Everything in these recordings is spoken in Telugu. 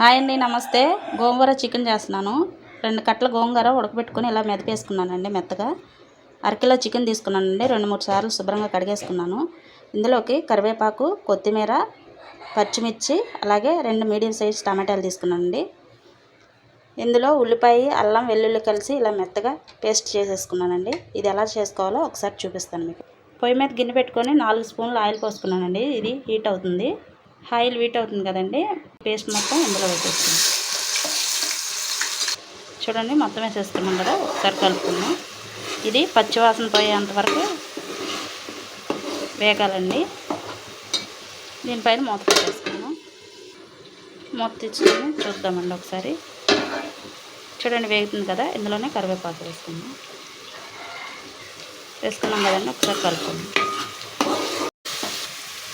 హాయ్ అండి నమస్తే. గోంగూర చికెన్ చేస్తున్నాను. రెండు కట్టల గోంగూర ఉడకబెట్టుకుని ఇలా మెదపేసుకున్నానండి మెత్తగా. అరకిలో చికెన్ తీసుకున్నానండి. రెండు మూడు సార్లు శుభ్రంగా కడిగేసుకున్నాను. ఇందులోకి కరివేపాకు కొత్తిమీర పచ్చిమిర్చి అలాగే రెండు మీడియం సైజ్ టమాటాలు తీసుకున్నానండి. ఇందులో ఉల్లిపాయ అల్లం వెల్లుల్లి కలిసి ఇలా మెత్తగా పేస్ట్ చేసేసుకున్నానండి. ఇది ఎలా చేసుకోవాలో ఒకసారి చూపిస్తాను మీకు. పొయ్యి మీద గిన్నె పెట్టుకొని నాలుగు స్పూన్లు ఆయిల్ పోసుకున్నానండి. ఇది హీట్ అవుతుంది. ఆయిల్ వీట్ అవుతుంది కదండి పేస్ట్ మొత్తం ఇందులో వేసేసుకున్నాం చూడండి మొత్తం వేసేసుకున్నాం కదా ఒకసారి కలుపుకున్నాం ఇది పచ్చివాసన పోయేంత వరకు వేగాలండి. దీనిపైన మూత పెట్టేసుకున్నాం మూత తెచ్చుకొని చూద్దామండి ఒకసారి. చూడండి వేగుతుంది కదా ఇందులోనే కరివేపాకు వేసుకుందాం. వేసుకున్నాం కదండి ఒకసారి కలుపుకుందాం.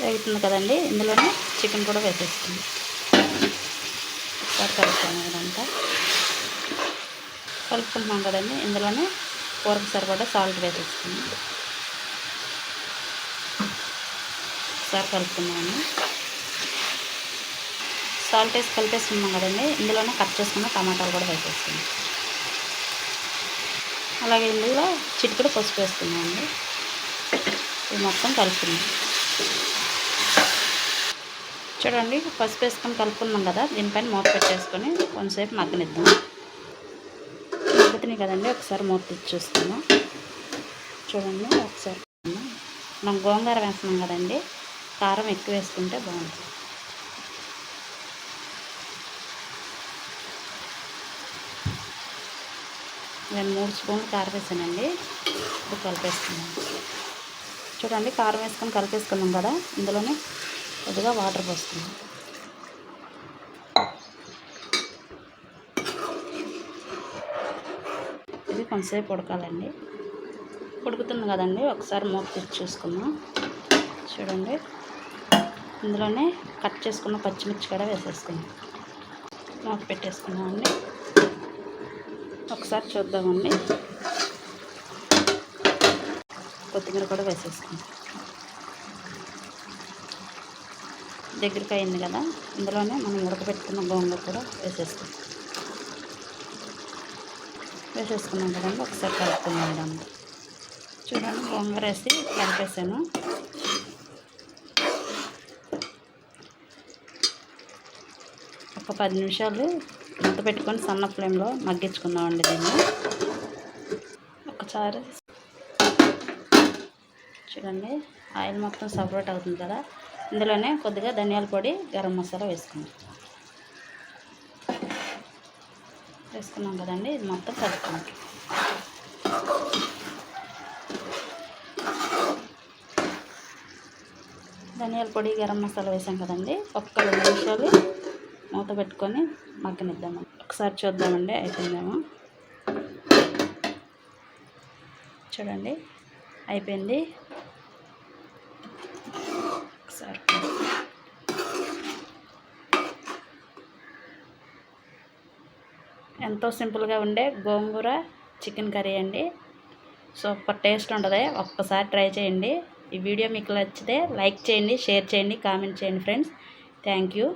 వేగుతుంది కదండి ఇందులోనే చికెన్ కూడా వేసేస్తుంది ఒకసారి కలుపుకున్నాం ఇదంతా. కలుపుకుంటున్నాం కదండి. ఇందులోనే కూరకు సరిపడా సాల్ట్ వేసేస్తుంది ఒకసారి కలుపుకుందామండి సాల్ట్ వేసి కలిపేస్తున్నాం కదండి. ఇందులోనే కట్ చేసుకున్న టమాటాలు కూడా వేసేస్తుంది అలాగే ఇందులో చిటికడ పసుపు వేసుకున్నామండి ఇది మొత్తం కలుపుకుందాం. చూడండి పసుపు వేసుకొని కలుపుకున్నాం కదా దీనిపైన మూత పెట్టేసుకొని కొంతసేపు మగ్గనిద్దాం. మగ్గుతున్నాయి కదండి ఒకసారి మూత తెచ్చి చూడండి ఒకసారి మనం గోంగూర వేస్తున్నాం కదండి కారం ఎక్కువ వేసుకుంటే బాగుంటుంది. నేను మూడు స్పూన్లు కారం వేసానండి ఇప్పుడు కలిపేసుకున్నాం చూడండి కారం వేసుకొని కలిపేసుకున్నాం కదా ఇందులోనే కొద్దిగా వాటర్ పోస్తుంది ఇది కొంతసేపు ఉడకాలండి. ఉడుకుతుంది కదండి ఒకసారి మూత తెచ్చి చూసుకుందాం. చూడండి. ఇందులోనే కట్ చేసుకున్న పచ్చిమిర్చి కూడా వేసేసుకుందాం. మూత పెట్టేసుకున్నామండి ఒకసారి చూద్దామండి. కొత్తిమీర కూడా వేసేసుకుందాం. దగ్గరికి అయింది కదా ఇందులోనే మనం ఉడకబెట్టుకున్న గోంగూర కూడా వేసేస్తాం. వేసేసుకున్నాం కదండి ఒకసారి కలుపుకుందాం ఇదంతా చూడండి గోంగూర వేసి కలిపేసాను. ఒక పది నిమిషాలు మూత పెట్టుకొని సన్న ఫ్లేమ్లో మగ్గించుకుందామండి దీన్ని. ఒకసారి చూడండి. ఆయిల్ మొత్తం సపరేట్ అవుతుంది కదా. ఇందులోనే కొద్దిగా ధనియాల పొడి గరం మసాలా వేసుకుందాం. వేసుకున్నాం కదండి ఇది మొత్తం కలుపుకుందాం. ధనియాల పొడి గరం మసాలా వేసాం కదండి. ఒక్క రెండు నిమిషాలు మూత పెట్టుకొని మగ్గనిద్దాము ఒకసారి చూద్దామండి అయిపోయిందేమో. చూడండి అయిపోయింది ఒకసారి ఎంతో సింపుల్గా ఉండే గోంగూర చికెన్ కర్రీ అండి. సూపర్ టేస్ట్ ఉంటుంది. ఒక్కసారి ట్రై చేయండి. ఈ వీడియో మీకు నచ్చితే లైక్ చేయండి షేర్ చేయండి కామెంట్ చేయండి ఫ్రెండ్స్. Thank you.